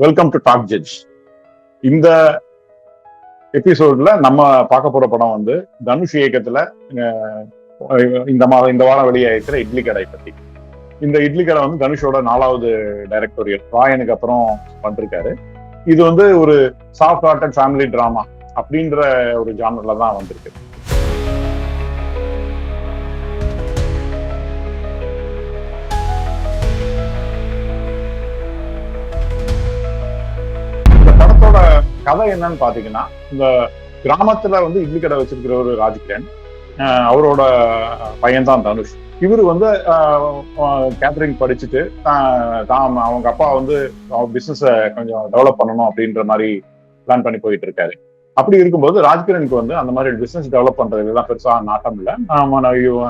Welcome to talk judge இந்த எபிசோட்ல நம்ம பார்க்க போற படம் வந்து தனுஷ் இயக்கத்துல இந்த மாதம் இந்த வாரம் வெளியாயிருக்கிற இட்லி கடை பத்தி. இந்த இட்லி கடை வந்து தனுஷோட நாலாவது டைரக்டோரியல் ராயனுக்கு அப்புறம் பண்ணிருக்காரு இது வந்து ஒரு சாஃப்ட் ஹார்ட்டட் ஃபேமிலி டிராமா அப்படின்ற ஒரு ஜானர்ல தான் வந்திருக்கு. படத்தோட கதை என்னன்னு பாத்தீங்கன்னா இந்த கிராமத்துல வந்து இட்லி கடை வச்சிருக்கிற ஒரு ராஜ்கிரண் அவரோட பையன்தான் தனுஷ். இவர் வந்து கேத்தரிங் படிச்சுட்டு தான் அவங்க அப்பா வந்து பிசினஸ கொஞ்சம் டெவலப் பண்ணணும் அப்படின்ற மாதிரி பிளான் பண்ணி போயிட்டு இருக்காரு. அப்படி இருக்கும்போது ராஜ்கிரனுக்கு வந்து அந்த மாதிரி பிசினஸ் டெவலப் பண்றதுலாம் பெருசா நாட்டம் இல்லை. நம்ம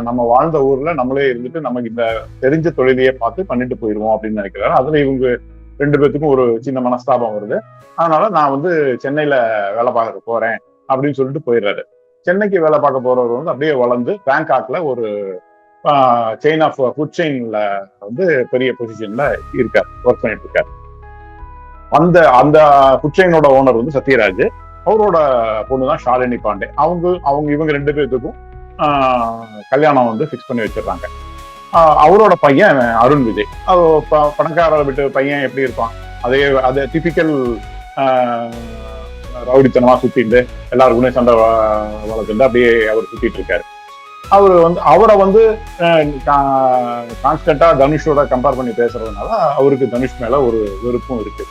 நம்ம வாழ்ந்த ஊர்ல நம்மளே இருந்துட்டு நமக்கு இந்த தெரிஞ்ச தொழிலையே பார்த்து பண்ணிட்டு போயிடுவோம் அப்படின்னு நினைக்கிறாரு. அதுல இவங்க ரெண்டு பேர்த்துக்கும் ஒரு சின்ன மனஸ்தாபம் வருது. அதனால நான் வந்து சென்னையில வேலை பார்க்க போறேன் அப்படின்னு சொல்லிட்டு போயிடுறாரு. சென்னைக்கு வேலை பார்க்க போறவர் வந்து அப்படியே வளர்ந்து பேங்காக்ல ஒரு செயின் ஆஃப் ஃபுட் செயின்ல வந்து பெரிய பொசிஷன்ல இருக்கார் ஒர்க் பண்ணிட்டு இருக்காரு. அந்த அந்த ஃபுட் செயினோட ஓனர் வந்து சத்யராஜ். அவரோட பொண்ணு தான் ஷாலினி பாண்டே. அவங்க அவங்க இவங்க ரெண்டு பேர்த்துக்கும் ஆஹ், கல்யாணம் வந்து ஃபிக்ஸ் பண்ணி வச்சிடுறாங்க. அவரோட பையன் அருண் விஜய். அது ப- பணக்கார விட்டு பையன் எப்படி இருப்பான்? அதே அது டிபிக்கல் ரவுடித்தனமா சுத்திட்டு எல்லாருக்குமே சண்டை வ- வளர்த்துட்டு அப்படியே அவர் சுத்திட்டு இருக்காரு. அவர் வந்து அவரை வந்து கான்ஸ்டன்டா தனுஷோட கம்பேர் பண்ணி பேசுறதுனால அவருக்கு தனுஷ் மேல ஒரு வெறுப்பும் இருக்கு.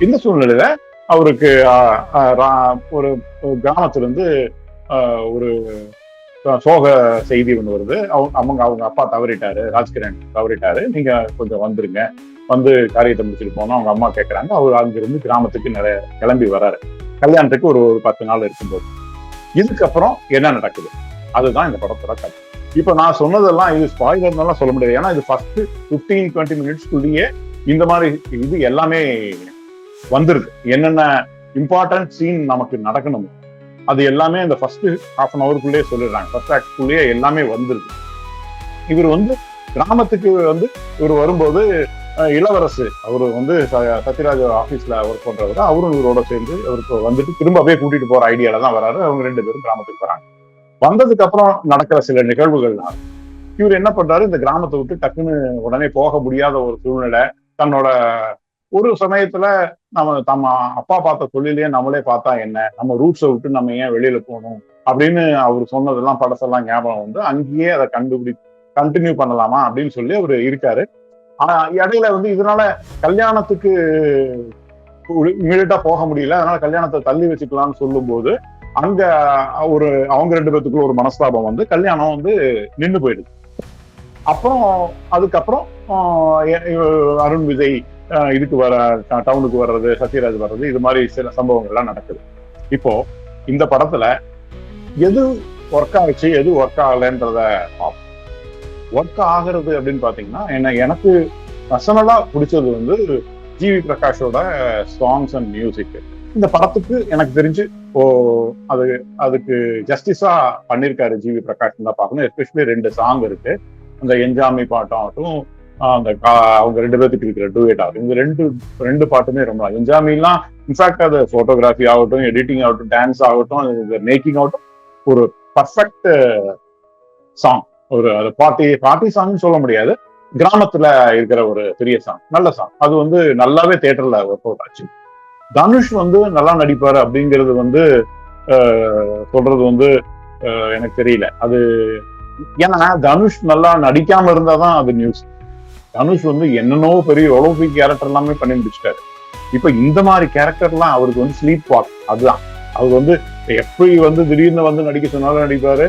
இந்த சூழ்நிலையில அவருக்கு ஒரு கிராமத்துல இருந்து ஒரு சோக செய்தி ஒன்று வருது. அவங்க அவங்க அவங்க அப்பா தவறிட்டாரு. ராஜ்கிரண் தவறிட்டாரு. நீங்க கொஞ்சம் வந்துருங்க. வந்து காரியத்தை முடிச்சுட்டு போனோம் அவங்க அம்மா கேட்கறாங்க அவர் அங்கிருந்து கிராமத்துக்கு நிறைய கிளம்பி வராரு. கல்யாணத்துக்கு ஒரு ஒரு பத்து நாள் இருக்கும்போது. இதுக்கப்புறம் என்ன நடக்குது? அதுதான் இந்த படத்தோட கதை. இப்ப நான் சொன்னதெல்லாம் இது ஸ்பாய்லர்னால சொல்ல முடியாது. ஏன்னா இது ஃபர்ஸ்ட் ஃபிஃப்டீன் டுவெண்ட்டி மினிட்ஸ்க்குள்ளேயே இந்த மாதிரி இது எல்லாமே வந்திருக்கு. என்னென்ன இம்பார்ட்டன்ட் சீன் நமக்கு நடக்கணும் அது எல்லாமே அந்த ஃபர்ஸ்ட் ஹாஃப் அன் அவருக்குள்ளேயே சொல்லிடுறாங்க. ஃபர்ஸ்ட் ஆக்ட்குள்ளேயே எல்லாமே வந்துருக்கு இவர் வந்து கிராமத்துக்கு வந்து இவர் வரும்போது இளவரசு அவர் வந்து சத்யராஜ் ஆபீஸ்ல ஒர்க் பண்ணுறவர் அவரும் இவரோட சேர்ந்து அவருக்கு வந்துட்டு திரும்ப அப்படியே கூட்டிட்டு போற ஐடியால தான் வராரு. அவங்க ரெண்டு பேரும் கிராமத்துக்கு போகிறாங்க வந்ததுக்கு அப்புறம் நடக்கிற சில நிகழ்வுகள்னால இவர் என்ன பண்றாரு? இந்த கிராமத்தை விட்டு டக்குன்னு உடனே போக முடியாத ஒரு சூழ்நிலை தன்னோட ஒரு சமயத்துல நம்ம நம்ம அப்பா பார்த்த தொழிலையே நம்மளே பார்த்தா என்ன? நம்ம ரூட்ஸை விட்டு நம்ம ஏன் வெளியில போகணும்? அப்படின்னு அவர் சொன்னதெல்லாம் படத்தெல்லாம் ஞாபகம் வந்து அங்கேயே அதை கண்டுபிடி கண்டினியூ பண்ணலாமா அப்படின்னு சொல்லி அவர் இருக்காரு. ஆனா இடையில வந்து இதனால கல்யாணத்துக்கு இமீடியட்டா போக முடியல. அதனால கல்யாணத்தை தள்ளி வச்சுக்கலாம்னு சொல்லும்போது அங்க ஒரு அவங்க ரெண்டு பேத்துக்குள்ள ஒரு மனஸ்தாபம் வந்து கல்யாணம் வந்து நின்று போயிடுது. அப்புறம் அதுக்கப்புறம் அருண் விஜய் இதுக்கு வர டவுனுக்கு வர்றது சத்யராஜ் வர்றது இது மாதிரி சில சம்பவங்கள்லாம் நடக்குது. இப்போ இந்த படத்துல எது ஒர்க் ஆச்சு எது ஒர்க் ஆகலைன்றத பார்ப்போம் ஒர்க் ஆகுறது அப்படின்னு பாத்தீங்கன்னா என்ன எனக்கு பர்சனலா பிடிச்சது வந்து ஜிவி பிரகாஷோட சாங்ஸ் அண்ட் மியூசிக் இந்த படத்துக்கு எனக்கு தெரிஞ்சு ஓ அது அதுக்கு ஜஸ்டிஸா பண்ணிருக்காரு ஜிவி பிரகாஷ் தான் பார்க்கணும். எஸ்பெஷலி ரெண்டு சாங் இருக்கு. அந்த என்ஜாமி பாட்டாகட்டும் ஆகட்டும் அந்த கா- அவங்க ரெண்டு பேர்த்துக்கு இருக்கிற டூவேட் ஆகட்டும் இந்த ரெண்டு ரெண்டு பாட்டுமே ரொம்ப என்ஜாமிலாம் இன்ஃபேக்ட் அது போட்டோகிராஃபி ஆகட்டும் எடிட்டிங் ஆகட்டும் டான்ஸ் ஆகட்டும் மேக்கிங் ஆகட்டும் ஒரு பர்ஃபெக்ட் சாங் ஒரு அது பார்ட்டி பார்ட்டி சாங்னு சொல்ல முடியாது. கிராமத்துல இருக்கிற ஒரு பெரிய சாங் நல்ல சாங் அது வந்து நல்லாவே தேட்டர்ல ஒர்க் அவுட் ஆச்சு. தனுஷ் வந்து நல்லா நடிப்பாரு அப்படிங்கிறது வந்து ஆஹ், சொல்றது வந்து எனக்கு தெரியல. அது ஏன்னா தனுஷ் நல்லா நடிக்காம இருந்தாதான் அது நியூஸ் தனுஷ் வந்து என்னென்னோ பெரிய ஒலிம்பிக் கேரக்டர் எல்லாமே பண்ணி முடிச்சிட்டாரு. இப்ப இந்த மாதிரி கேரக்டர்லாம் அவருக்கு வந்து ஸ்லீப் வாக் அதுதான். அவர் வந்து எப்படி வந்து திடீர்னு வந்து நடிக்க சொன்னாலும் நடிப்பாரு.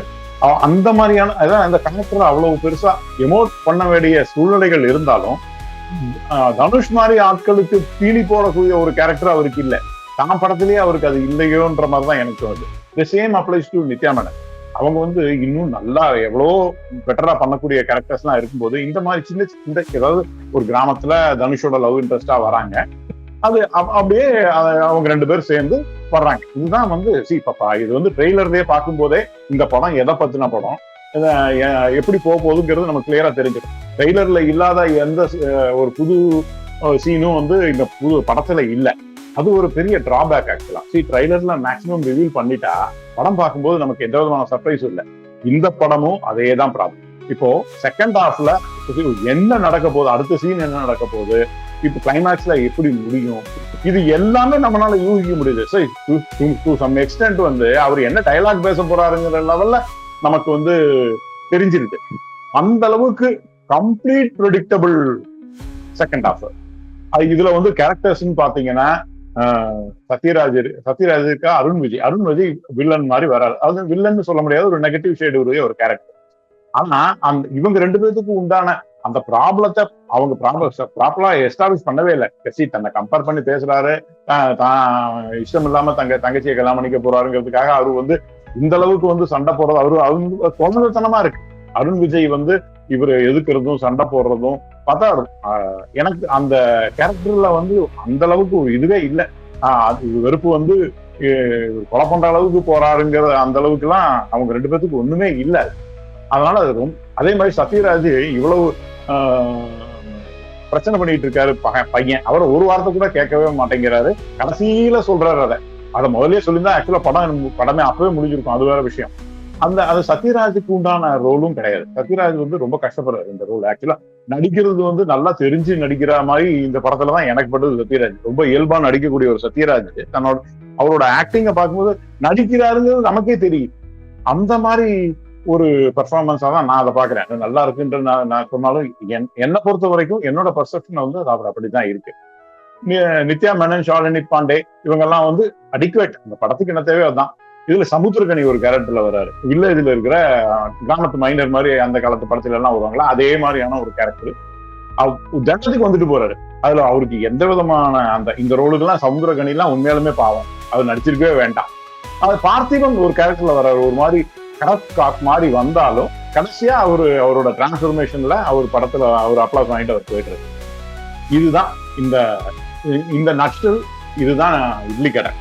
அந்த மாதிரியான அதான் அந்த கணக்குல அவ்வளவு பெருசா எமோட் பண்ண வேண்டிய சூழ்நிலைகள் இருந்தாலும் ஆஹ், தனுஷ் மாதிரி ஆட்களுக்கு பீலி போடக்கூடிய ஒரு கேரக்டர் அவருக்கு இல்ல. தான் படத்திலேயே அவருக்கு அது இல்லையோன்ற மாதிரி தான் எனக்கு வந்து the same applies to Nithya madam அவங்க வந்து இன்னும் நல்லா எவ்வளோ பெட்டரா பண்ணக்கூடிய கேரக்டர்ஸ் எல்லாம் இருக்கும்போது இந்த மாதிரி சின்ன சின்ன ஏதாவது ஒரு கிராமத்துல தனுஷோட லவ் இன்ட்ரெஸ்டா வராங்க. அது அப்- அப்படியே அவங்க ரெண்டு பேரும் சேர்ந்து வர்றாங்க. இதுதான் வந்து சி பாப்பா இது வந்து ட்ரெய்லர்லயே பார்க்கும்போதே இந்த படம் எதை பத்தின படம்? எப்படி போக போகுதுங்கிறது நமக்கு கிளியரா தெரிஞ்சிடும் ட்ரெய்லர்ல இல்லாத எந்த ஒரு புது சீனும் வந்து இந்த புது படத்துல இல்லை. அது ஒரு பெரிய டிராபேக் ஆக்சுவலா சி ட்ரைலர்ல மேக்ஸிமம் ரிவீல் பண்ணிட்டா படம் பார்க்கும்போது நமக்கு எந்த விதமான சர்ப்ரைஸும் இல்லை. இந்த படமும் அதே தான் ப்ராப்ளம் இப்போ செகண்ட் ஹாஃப்ல என்ன நடக்க போகுது அடுத்த சீன் என்ன நடக்க போகுது இப்போ கிளைமேக்ஸ்ல எப்படி முடியும் இது எல்லாமே நம்மளால யூகிக்க முடியுது. டு சம் எக்ஸ்டென்ட் வந்து அவர் என்ன டைலாக் பேச போறாருங்கிற லெவல்ல நமக்கு வந்து தெரிஞ்சிருக்கு அந்த அளவுக்கு கம்ப்ளீட் ப்ரெடிக்டபிள் செகண்ட் ஹாஃப் இதுல வந்து கேரக்டர்ஸ் பாத்தீங்கன்னா சத்யராஜ் சத்யராஜுக்கா அருண் விஜய். அருண் விஜய் வில்லன் மாதிரி வராது. அது வில்லன் சொல்ல முடியாது. ஒரு நெகட்டிவ் ஷேடு உடைய ஒரு கேரக்டர் ஆனா அந்த இவங்க ரெண்டு பேர்த்துக்கும் உண்டான அந்த ப்ராப்ளத்தை அவங்க ப்ராப்ளம் ப்ராப்பரா எஸ்டாப்ளிஷ் பண்ணவே இல்லை. கட்சி தன்னை கம்பேர் பண்ணி பேசுறாரு. தான் இஷ்டம் இல்லாம தங்க தங்கச்சியை கல்யாணம் பண்ணிக்க போறாருங்கிறதுக்காக அவர் வந்து இந்த அளவுக்கு வந்து சண்டை போடுறது அவரு அவங்க குழந்தைத்தனமா இருக்கு. அருண் விஜய் வந்து இவரை எதுக்குறதும் சண்டை போடுறதும் பார்த்தா எனக்கு அந்த கேரக்டர்ல வந்து அந்த அளவுக்கு ஒரு இதுவே இல்லை. அது வெறுப்பு வந்து கொலை பண்ற அளவுக்கு போறாருங்கிற அந்த அளவுக்கு எல்லாம் அவங்க ரெண்டு பேத்துக்கு ஒண்ணுமே இல்லை. அதனால அது ரொம்ப அதே மாதிரி சத்யராஜ் இவ்வளவு பிரச்சனை பண்ணிட்டு இருக்காரு பையன். அவரை ஒரு வாரத்தை கூட கேட்கவே மாட்டேங்கிறாரு. கடைசியில சொல்றாரு அதை. அதை முதலே சொல்லியிருந்தா ஆக்சுவலா படம் படமே அப்பவே முடிஞ்சிருக்கும். அது வேற விஷயம். அந்த அது சத்யராஜுக்கு உண்டான ரோலும் கிடையாது. சத்யராஜ் வந்து ரொம்ப கஷ்டப்படுறாரு இந்த ரோல் ஆக்சுவலா நடிக்கிறது வந்து நல்லா தெரிஞ்சு நடிக்கிற மாதிரி இந்த படத்துல தான் எனக்கு பட்டது சத்யராஜ். ரொம்ப இயல்பா நடிக்கக்கூடிய ஒரு சத்யராஜ். தன்னோட அவரோட ஆக்டிங்க பார்க்கும்போது நடிக்கிறாருங்கிறது நமக்கே தெரியும். அந்த மாதிரி ஒரு பெர்ஃபார்மன்ஸா தான் நான் அதை பாக்குறேன் நல்லா இருக்குன்ற நான் நான் சொன்னாலும் என்னை பொறுத்த வரைக்கும் என்னோட பர்செப்ஷன் வந்து அது அப்படிதான் இருக்கு. நித்யா மேனன் ஷாலினி பாண்டே இவங்கெல்லாம் வந்து அடிக்குவேட் அந்த படத்துக்கு என்ன தேவையோ அதுதான். இதுல சமுத்திரகனி ஒரு கேரக்டர்ல வர்றாரு. இல்ல இதுல இருக்கிற கிராமத்து மைனர் மாதிரி அந்த காலத்து படத்துல எல்லாம் வருவாங்களா? அதே மாதிரியான ஒரு கேரக்டர் ஜனத்துக்கு வந்துட்டு போறாரு. அதுல அவருக்கு எந்த விதமான அந்த இந்த ரோலுக்கெல்லாம் சமுத்திரகனி எல்லாம் உண்மையாலுமே பாவம். அவர் நடிச்சிருக்கவே வேண்டாம். அது பார்த்திபன் ஒரு கேரக்டர்ல வர்றாரு. ஒரு மாதிரி கரத் மாதிரி வந்தாலும் கடைசியா அவரு அவரோட டிரான்ஸ்பர்மேஷன்ல அவர் படத்துல அவர் அப்ளாஸ் வாங்கிட்டு அவர் போயிட்டு இதுதான் இந்த இந்த நட்சல் இதுதான் இட்லி கடை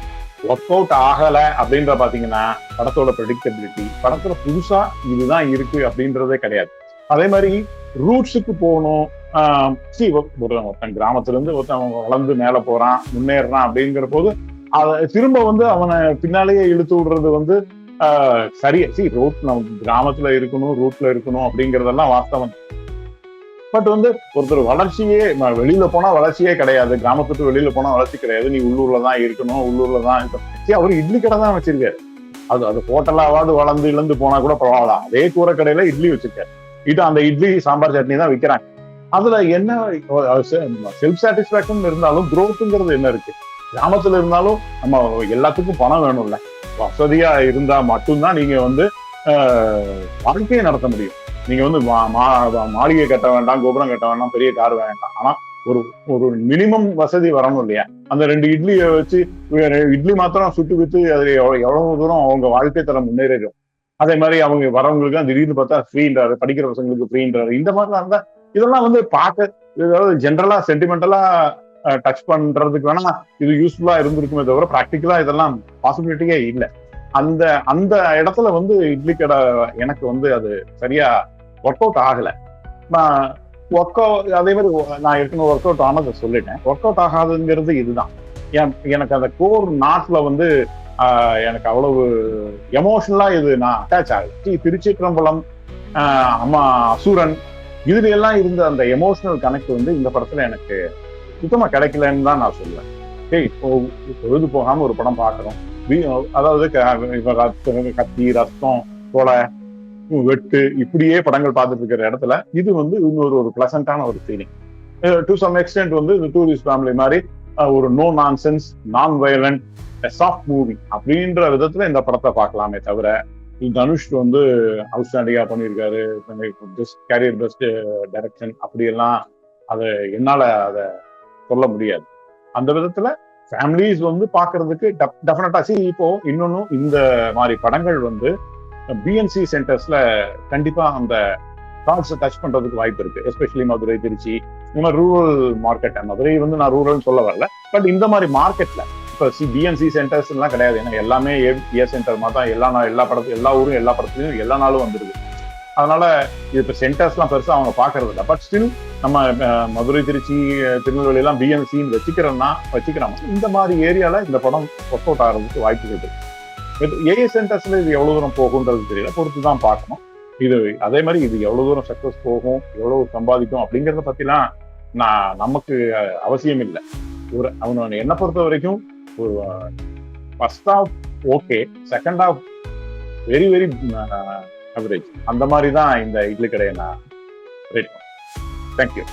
ஒர்க் அவுட் ஆகல அப்படின்ற பாத்தீங்கன்னா படத்தோட ப்ரெடிக்டபிலிட்டி படத்துல புதுசா இதுதான் இருக்கு அப்படின்றதே கிடையாது. அதே மாதிரி ரூட்ஸுக்கு போகணும். சி ஒருத்தன் கிராமத்துல இருந்து ஒருத்தன் வளர்ந்து மேல போறான் முன்னேறான் அப்படிங்கிற போது அதை திரும்ப வந்து அவனை பின்னாலேயே இழுத்து விடுறது வந்து சரியா. சி ரூட் நம்ம கிராமத்துல இருக்கணும் ரூட்ல இருக்கணும் அப்படிங்கறதெல்லாம் வாஸ்தவம். பட் வந்து ஒருத்தர் வளர்ச்சியே வெளியில போனா வளர்ச்சியே கிடையாது. கிராமத்துக்கு வெளியில போனா வளர்ச்சி கிடையாது. நீ உள்ளூர்ல தான் இருக்கணும் உள்ளூர்ல தான் அவர் இட்லி கடை தான் வச்சிருக்காரு. அது அது ஹோட்டலாவது வளர்ந்து இழந்து போனா கூட பரவாயில்ல. அதே கூரை கடையில இட்லி வச்சிருக்காரு. இது அந்த இட்லி சாம்பார் சட்னி தான் விற்கிறாங்க அதுல என்ன செல்ஃப் சாட்டிஸ்பாக்சன் இருந்தாலும் குரோத்துங்கிறது என்ன இருக்கு? கிராமத்துல இருந்தாலும் நம்ம எல்லாத்துக்கும் பணம் வேணும்ல. வசதியா இருந்தா மட்டும்தான் நீங்க வந்து வாழ்க்கையை நடத்த முடியும். நீங்க வந்து மாளிகை கட்ட வேண்டாம் கோபுரம் கட்ட வேண்டாம் பெரிய கார் வேண்டாம். ஆனா ஒரு ஒரு மினிமம் வசதி வரணும் இல்லையா? அந்த ரெண்டு இட்லியை வச்சு இட்லி மாத்திரம் சுட்டு வித்து அது எவ்வளவு தூரம் அவங்க வாழ்க்கை தரம் முன்னேறிடும். அதே மாதிரி அவங்க வரவங்களுக்கு திடீர்னு பார்த்தா ஃப்ரீன்றாரு படிக்கிற பசங்களுக்கு ஃப்ரீன்றாரு இந்த மாதிரிலாம் இருந்தா இதெல்லாம் வந்து பார்க்க ஏதாவது ஜென்ரலா சென்டிமெண்டலா டச் பண்றதுக்கு வேணா இது யூஸ்ஃபுல்லா இருந்திருக்குமே தவிர ப்ராக்டிக்கலா இதெல்லாம் பாசிபிலிட்டியே இல்லை. அந்த அந்த இடத்துல வந்து இட்லி கடை எனக்கு வந்து அது சரியா ஒர்க் அவுட் ஆகலை. நான் ஒர்க் அவுட் அதே மாதிரி நான் ஏற்கனவே ஒர்க் அவுட் ஆனதை சொல்லிட்டேன். ஒர்க் அவுட் ஆகாதுங்கிறது இதுதான். எனக்கு அந்த கோர் நாட்ல வந்து எனக்கு அவ்வளவு எமோஷனலா இது நான் அட்டாச் ஆகுது திருச்சிற்றம்பலம் அம்மா அசுரன் இதுல எல்லாம் இருந்த அந்த எமோஷனல் கனெக்ட் வந்து இந்த படத்துல எனக்கு சுத்தமா கிடைக்கலன்னு தான் நான் சொல்லுவேன். ஏய் இப்போ பொழுது போகாம ஒரு படம் பாக்குறோம் அதாவது கத்தி ரத்தம் கொலை வெட்டு இப்படியே படங்கள் பார்த்துட்டு இருக்கிற இடத்துல இது வந்து இன்னொரு ஒரு பிளசண்டான ஒரு ஃபீலிங் டு சம் எக்ஸ்டென்ட் வந்து இந்த டூரிஸ்ட் ஃபேமிலி மாதிரி uh, ஒரு no nonsense non violent soft movie அப்படின்ற விதத்துல இந்த படத்தை பார்க்கலாமே தவிர தனுஷ் வந்து அவுட்ஸ்டாண்டிங்கா பண்ணியிருக்காரு. பெஸ்ட் கேரியர் பெஸ்ட் டைரக்ஷன் அப்படியெல்லாம் அதை என்னால அதை சொல்ல முடியாது. அந்த விதத்துல ஃபேமிலிஸ் வந்து பாக்குறதுக்கு டெஃபினட்டா சரி இப்போ இன்னொன்னும் இந்த மாதிரி படங்கள் வந்து பிஎன்சி சென்டர்ஸ்ல கண்டிப்பா அந்த கார்ட்ஸை டச் பண்றதுக்கு வாய்ப்பு இருக்கு. எஸ்பெஷலி மதுரை திருச்சி இந்த மாதிரி ரூரல் மார்க்கெட் மதுரை வந்து நான் ரூரல் சொல்ல வரல. பட் இந்த மாதிரி மார்க்கெட்ல இப்போ சி பிஎன்சி சென்டர்ஸ் எல்லாம் கிடையாது. ஏன்னா எல்லாமே ஏ சென்டர் மாதிரி தான். எல்லா நாள் எல்லா படத்தும் எல்லா ஊரும் எல்லா படத்துலையும் எல்லா நாளும் வந்துருது. அதனால இது இப்போ சென்டர்ஸ்லாம் பெருசாக அவங்க பார்க்கறது இல்லை. பட் ஸ்டில் நம்ம மதுரை திருச்சி திருநெல்வேலி எல்லாம் பிஎன்சின்னு வச்சுக்கிறோம்னா வச்சுக்கிறோம் இந்த மாதிரி ஏரியால இந்த படம் ஒர்க் அவுட் ஆகிறதுக்கு வாய்ப்பு இருக்கு. ஏஏ சென்டர்ஸ்ல இது எவ்வளவு தூரம் போகுன்றது தெரியல. பொறுத்து தான் பார்க்கணும். இது அதே மாதிரி இது எவ்வளவு தூரம் சக்சஸ் போகும் எவ்வளவு சம்பாதிக்கும் அப்படிங்கறத பத்திலாம் நான் நமக்கு அவசியம் இல்லை. ஒரு அவன் என்னை பொறுத்த வரைக்கும் ஒரு first half okay second half very very average அந்த மாதிரி தான் இந்த இட்லி கடையை நான் ரேட் தேங்க்யூ